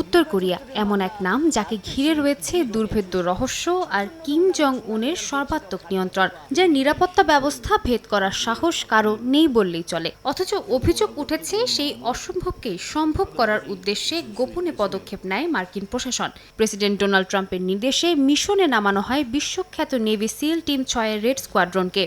উত্তর কোরিয়া, এমন এক নাম যাকে ঘিরে রয়েছে দুর্ভেদ্য রহস্য আর কিম জং উনের সর্বাত্মক নিয়ন্ত্রণ, যার নিরাপত্তা ব্যবস্থা ভেদ করার সাহস কারও নেই বললেই চলে। অথচ অভিযোগ উঠেছে সেই অসম্ভবকে সম্ভব করার উদ্দেশ্যে গোপনে পদক্ষেপ নেয় মার্কিন প্রশাসন। প্রেসিডেন্ট ডোনাল্ড ট্রাম্পের নির্দেশে মিশনে নামানো হয় বিশ্বখ্যাত নেভি সিল টিম ছয়ের রেড স্কোয়াড্রনকে।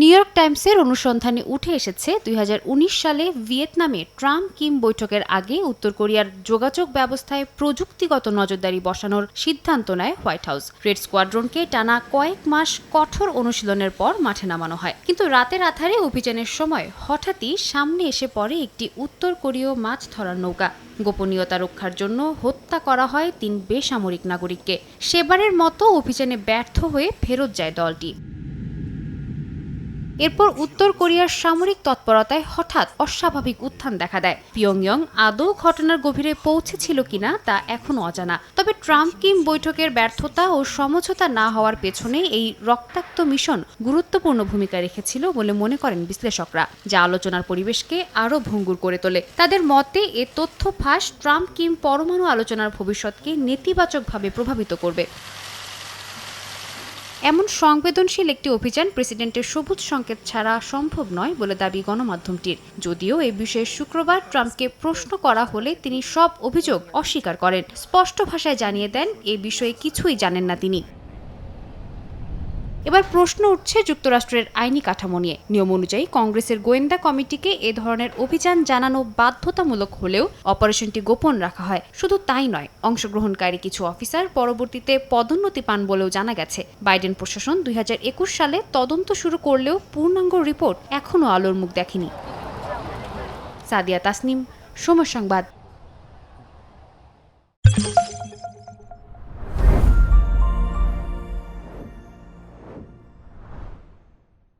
নিউ ইয়র্ক টাইমসের অনুসন্ধানে উঠে এসেছে, দুই হাজার উনিশ সালে ভিয়েতনামে ট্রাম্প কিম বৈঠকের আগে উত্তর কোরিয়ার যোগাযোগ ব্যবস্থায় প্রযুক্তিগত নজরদারি বসানোর সিদ্ধান্ত নেয় হোয়াইট হাউস। রেড স্কোয়াড্রনকে টানা কয়েক মাস কঠোর অনুশীলনের পর মাঠে নামানো হয়। কিন্তু রাতের আধারে অভিযানের সময় হঠাৎই সামনে এসে পড়ে একটি উত্তর কোরীয় মাছ ধরার নৌকা। গোপনীয়তা রক্ষার জন্য হত্যা করা হয় তিন বেসামরিক নাগরিককে। সেবারের মতো অভিযানে ব্যর্থ হয়ে ফেরত যায় দলটি। এরপর উত্তর কোরিয়ার সামরিক তৎপরতায় হঠাৎ অস্বাভাবিক উত্থান দেখা দেয়। পিয়ংইয়ং আদৌ ঘটনার গভীরে পৌঁছেছিল কিনা তা এখনও অজানা। তবে ট্রাম্প কিম বৈঠকের ব্যর্থতা ও সমঝোতা না হওয়ার পেছনে এই রক্তাক্ত মিশন গুরুত্বপূর্ণ ভূমিকা রেখেছিল বলে মনে করেন বিশ্লেষকরা, যা আলোচনার পরিবেশকে আরও ভঙ্গুর করে তোলে। তাদের মতে, এ তথ্য ফাঁস ট্রাম্প কিম পরমাণু আলোচনার ভবিষ্যৎকে নেতিবাচকভাবে প্রভাবিত করবে। এমন সংবেদনশীল একটি অভিযান প্রেসিডেন্টের সবুজ সংকেত ছাড়া সম্ভব নয় বলে দাবি গণমাধ্যমটির। যদিও এ বিষয়ে শুক্রবার ট্রাম্পকে প্রশ্ন করা হলে তিনি সব অভিযোগ অস্বীকার করেন। স্পষ্ট ভাষায় জানিয়ে দেন, এ বিষয়ে কিছুই জানেন না তিনি। এবার প্রশ্ন উঠছে যুক্তরাষ্ট্রের আইনি কাঠামো নিয়ে। নিয়ম অনুযায়ী কংগ্রেসের গোয়েন্দা কমিটিকে এ ধরনের অভিযান জানানো বাধ্যতামূলক হলেও অপারেশনটি গোপন রাখা হয়। শুধু তাই নয়, অংশগ্রহণকারী কিছু অফিসার পরবর্তীতে পদোন্নতি পান বলেও জানা গেছে। বাইডেন প্রশাসন দুই হাজার একুশ সালে তদন্ত শুরু করলেও পূর্ণাঙ্গ রিপোর্ট এখনও আলোর মুখ দেখেনি। সাদিয়া তাসনিম সময় সংবাদ।